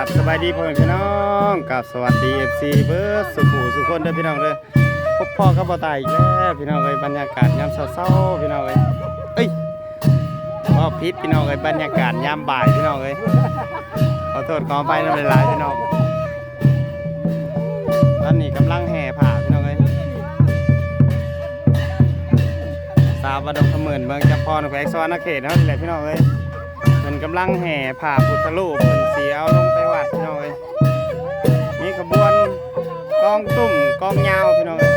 กับสบายดีพ่อแม่พี่น้องกับสวัสดีเอฟซีเบิร์ดสุขูสุขคนเด้อพี่น้องเด้อพบพ่อกับบ่ตายอีกแล้วพี่น้องเอ้ยบรรยากาศยามเช้าๆพี่น้องเอ้ยเอ้ยพ่อพิษพี่น้องเอ้ยบรรยากาศยามบ่ายพี่น้องเอ้ยขอโทษขออภัยน้ำลายพี่น้องตอนนี้กำลังแห่ผ่าพี่น้องเอ้ยสาวบดงเขมื่นเมืองจำพรแขวงสวรรณเขตเนาะนี่แหละพี่น้องเอ้ย มันกำลังแห่ผ่าพุทธรูปเพิ่นสีเอาลงไปวัดพี่น้องเอ้ยมีขบวนกองตุ่มกองยาวพี่น้องเอ้ย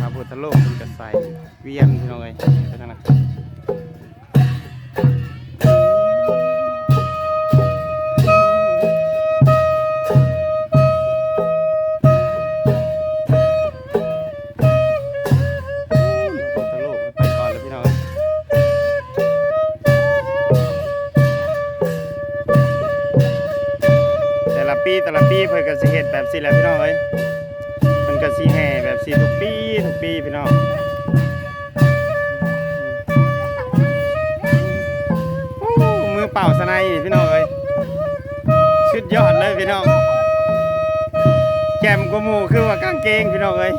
พระพุทธรูปมันก็ใส่เวียนพี่น้องเอ้ย สิแบบสิแหละพี่น้องเอ้ยมันก็สีแห่แบบสีทุกปีทุกปีพี่น้องมือเป่าสไนด์พี่น้องเอ้ยชุดยอดเลยพี่น้องแก้มกว่าหมูคือว่ากางเกงพี่น้องเอ้ย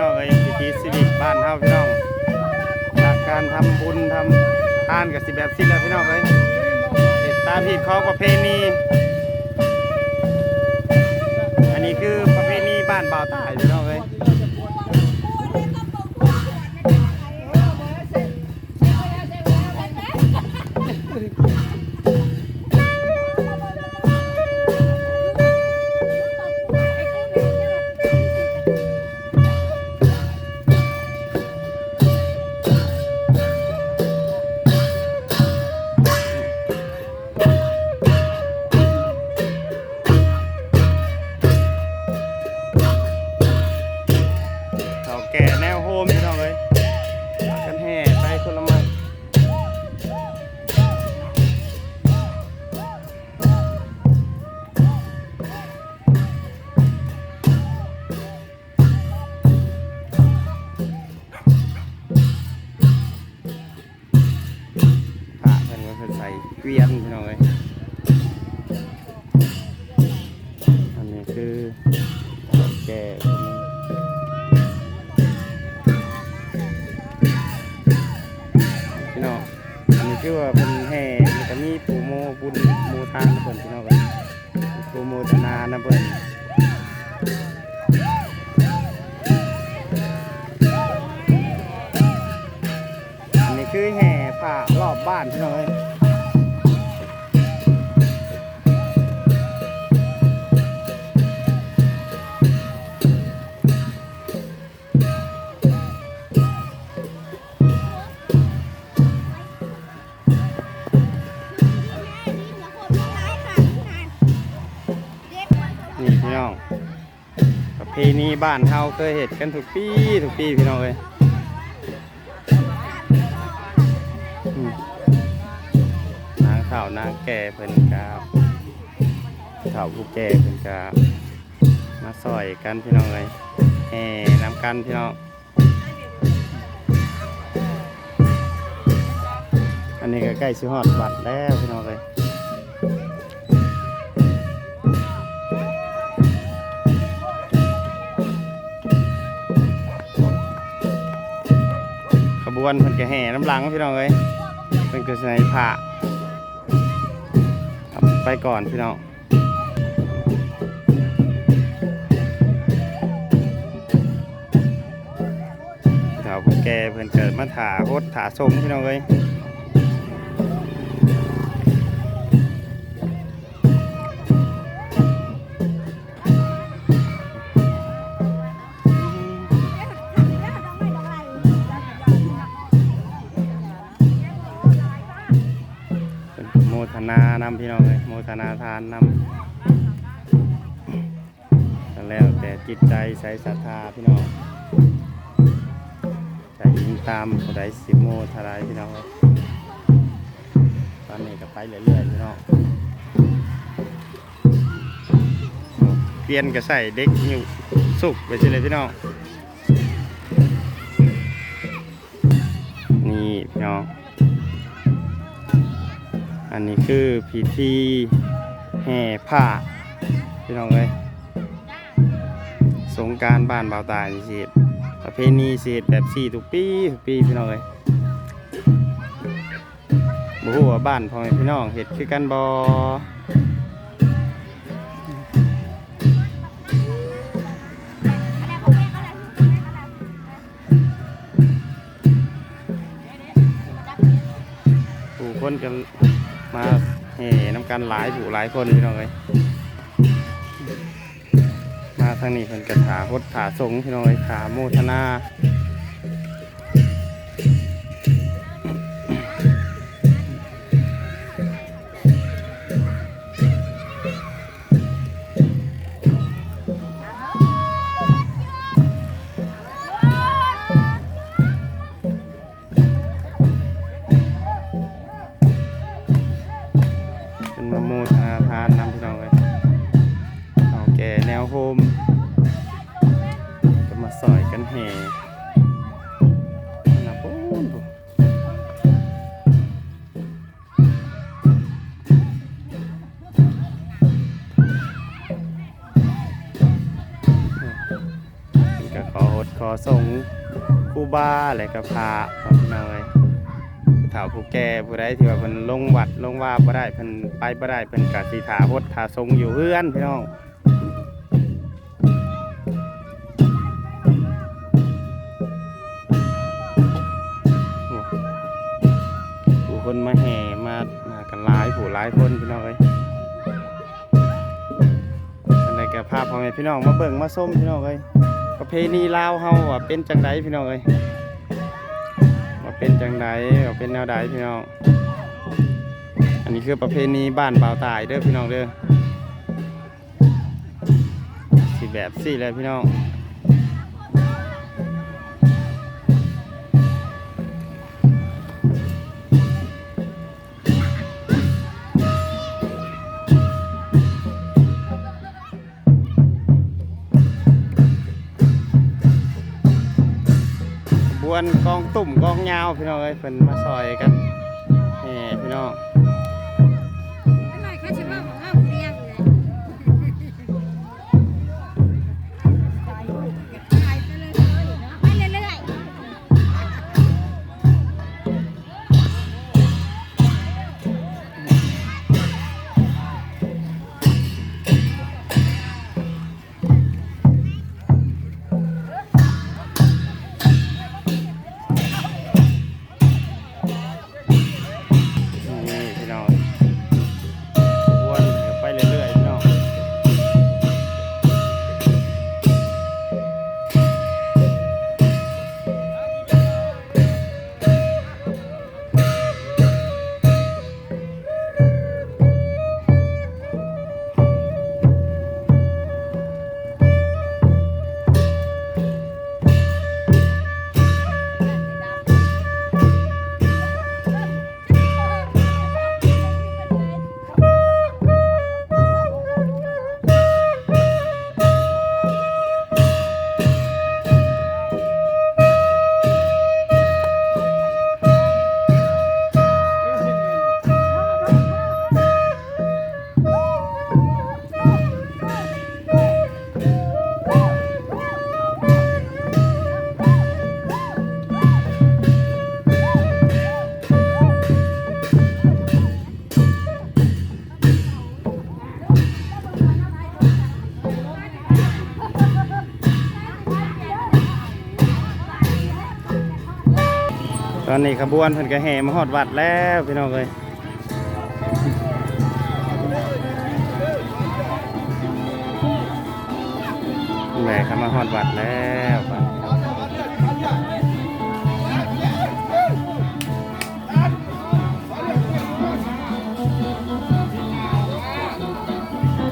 น้องเอ้ยวิถีชีวิตบ้านเฮาพี่น้องจากการทำบุญทำทานกับสิแบบสิแล้วพี่น้องเอ้ยติดตามผิดของประเพณี อันนี้คือประเพณีบ้านบ่าวใต้พี่น้อง วียนพี่น้องเอ้ยอันนี้คือแก่คนหนึ่งพี่น้องอันนี้คือว่าเป็นแห่มันจะมีปูโมบุญโมทานนะเพิ่อนพี่น้องเอ้ยปูโมทนานะเพิ่นอันนี้คือแห่ผ้ารอบบ้านพี่น้องเอ้ย ประเพณีบ้านเฮาเคยเห็ดกันทุกปีทุกปีพี่น้องเอ้ยนางเฒ่านางแก่เพิ่นกาเฒ่าผู้แก่เพิ่นกามาซอยกันพี่น้องเอ้ยแห่นำกันพี่น้องอันนี้ก็ใกล้สิฮอดวัดแล้วพี่น้องเลย บวนเพิ่นก็แห่น้ำหลังพี่น้องเลยเพิ่นก็ใส่ผ้าเอาไปก่อนพี่น้องเถ้าผู้แกเพิ่นเกิดมาถาโคตรถาสมพี่น้องเลยำพี่น้องเลยโมทนาทานนำก็แล้วแต่จิตใจใส่ศรัทธาพี่น้องใส่ยิงตามผู้ใดสิโมทลายพี่น้องเอ้ยตอนนี้ก็ไปเรื่อยๆพี่น้องเปลี่ยนก็ใส่เด็กอยู่สุกไปเลยพี่น้องนี่พี่น้อง อันนี้คือพิธีแห่ผ้าพี่น้องเอ้ยสงการบ้านเบาวตายนี่สิเฮ็ดประเพณีสิเฮ็ดแบบสี่ทุกปีทุกปีพี่น้องเอ้ยบ่ฮู้ว่าบ้านพ่อแม่พี่น้องเฮ็ดคือกันบ่ผู้คนกัน มาแห่น้ำกันหลายผู้หลายคนพี่น้องเอ้ยมาทางนี้เป็นก็ถาฮดถาสงพี่น้องเอ้ยถาโมทนา ขอส่งครูบาอะไรกับพระพี่น้องเลยผู้เฒ่าผู้แก่ผู้ใดที่ว่าเพิ่นลงวัดลงว่าบ่ได้เพิ่นไปบ่ได้เพิ่นก็สิถาฮดถาทรงอยู่เฮือนพี่น้องผู้คนมาแห่มามากันหลายผู้หลายคนพี่น้องเอ้ยอันใดก็พาพ่อแม่พี่น้องมาเบิ่งมาส้มพี่น้องเอ้ย ประเพณีลาวเฮาว่าเป็นจังไดพี่น้องเอ้ยว่าเป็นจังไดว่าเป็นแนวใดพี่น้อง อันนี้คือประเพณีบ้านบ่าวตายเด้อพี่น้องเด้อสิแบบสี่เลยพี่น้อง นกองตุ่มกองยาวพี่น้องเอ้ยเพิ่นมาซอยกันนี่พี่น้อง ตอนนี้ขบวนเพิ่นก็แห่มาฮอดวัดแล้วพี่น้องเอ้ยแหม่ขมาฮอดวัดแล้วบัด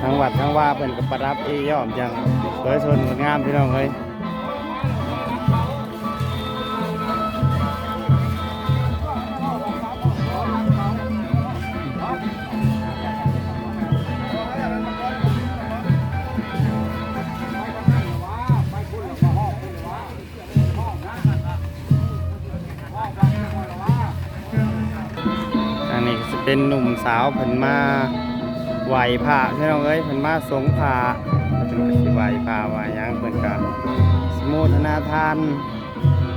ทั้งวัดทั้งว่าเพิ่นก็ประดับอีย่อมจังสวยสดงดงามพี่น้องเอ้ย เป็นหนุ่มสาวเพิ่นมาไหวผ้าพี่น้องเอ้ยเพิ่นมาสงผ้าเพิ่นก็สิไหวผ้าไหวหยังเพิ่นก็สมุทนาทาน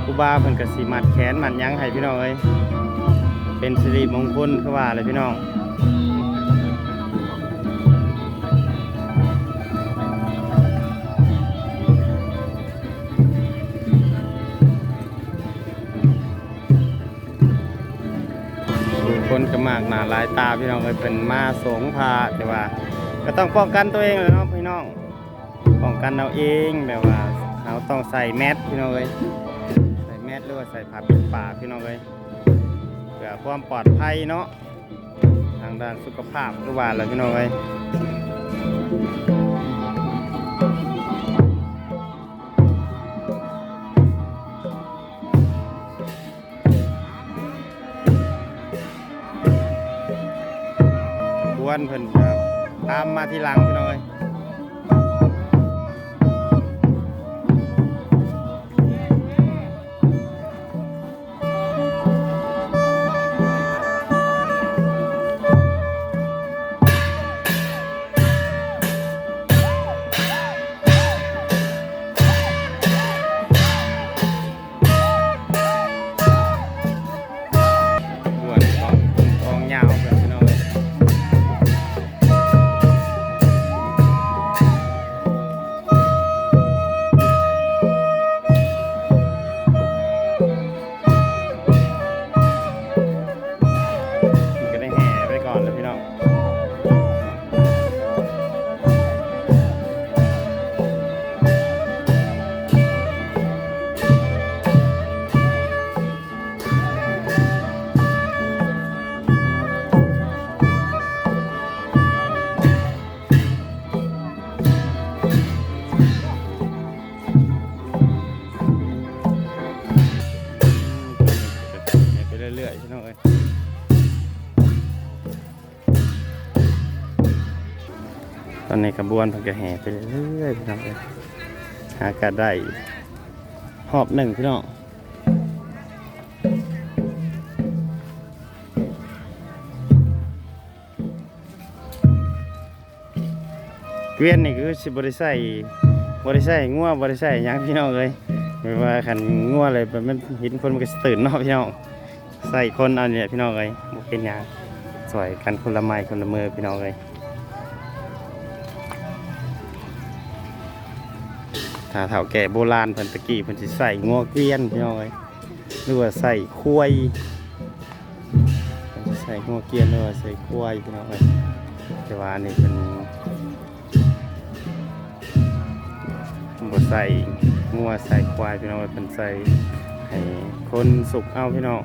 ครูบาเพิ่นก็สิมัดแขนมัดหยังให้พี่น้องเอ้ยเป็นสิริมงคลคือว่าเลยพี่น้อง มากหนาหลายตาพี่น้องเอ้ยเป็นมาสงพาแต่ว่า ก็ต้องป้องกันตัวเองเลยเนาะพี่น้องป้องกันเอาเองแบบว่าเราต้องใส่แมสพี่น้องเอ้ยใส่แมสหรือว่าใส่ผ้าปิดปากพี่น้องเอ้ยเพื่อความปลอดภัยเนาะทางด้านสุขภาพหรือว่าอะไรพี่น้องเอ้ย วนเพิ่นครับตามมาทีหลังพี่น้อง พี่น้องเอ้ยตอนนี้ขบวนพิ่นก็แห่ไปเรื่อยๆพี่น้องเอ้ยหากาได้หอบหนึ่งพี่น้องเกวียนนี่คือสิบริใส่บริใส่งัวบริใส่หยังพี่น้องเลยไม่ว่าขันงัวเลยมันเห็นคนมันก็ตื่นเนาะพี่น้อง ใส่คนเอาเนี่ยพี่น้องเลยบ่เป็นหยังสวยกันคนละไม้คนละมือพี่น้องเลยถ้าเฒ่าแก่โบราณเพิ่นตะกี้เพิ่นสิใส่งัวเกวียนพี่น้องเลยหรือว่าใส่ควยพิ่นสิใส่งัวเกียนหรือว่าใส่ควยพี่น้องเลยแต่ว่านี่เป็นบใส่งัวใส่ควายพี่น้องเป็นใส่ให้คนสุกเอาพี่น้อง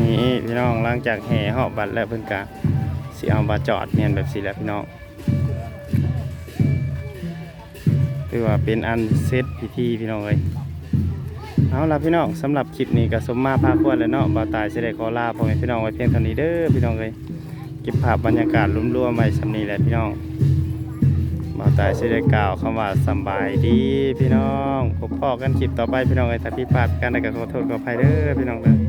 นี่พี่น้องหลังจากแห่หอบบัตรแล้วเพิ่นกะสิเอามาจอดเนียนแบบสิแล้วพี่น้องคือว่าเป็นอันเซตพิธีพี่น้องเลยเอาละพี่น้องสำหรับคลิปนี้ก็สมมาพาควรแล้วเนาะบ่าวตายเสิได้ขอลาพ่อแม่พี่น้องไว้เพียงเท่านี้เด้อพี่น้องเอ้ยเก็บภาพบรรยากาศรวมๆไว้สำนีแหละพี่น้องบ่าวตายเสิได้กล่าวคำว่าสบายดีพี่น้องพบพ่อกันคลิปต่อไปพี่น้องเอ้ยถ้าผิดพลาดกันก็ขอโทษขออภัยเด้อพี่น้องเด้อ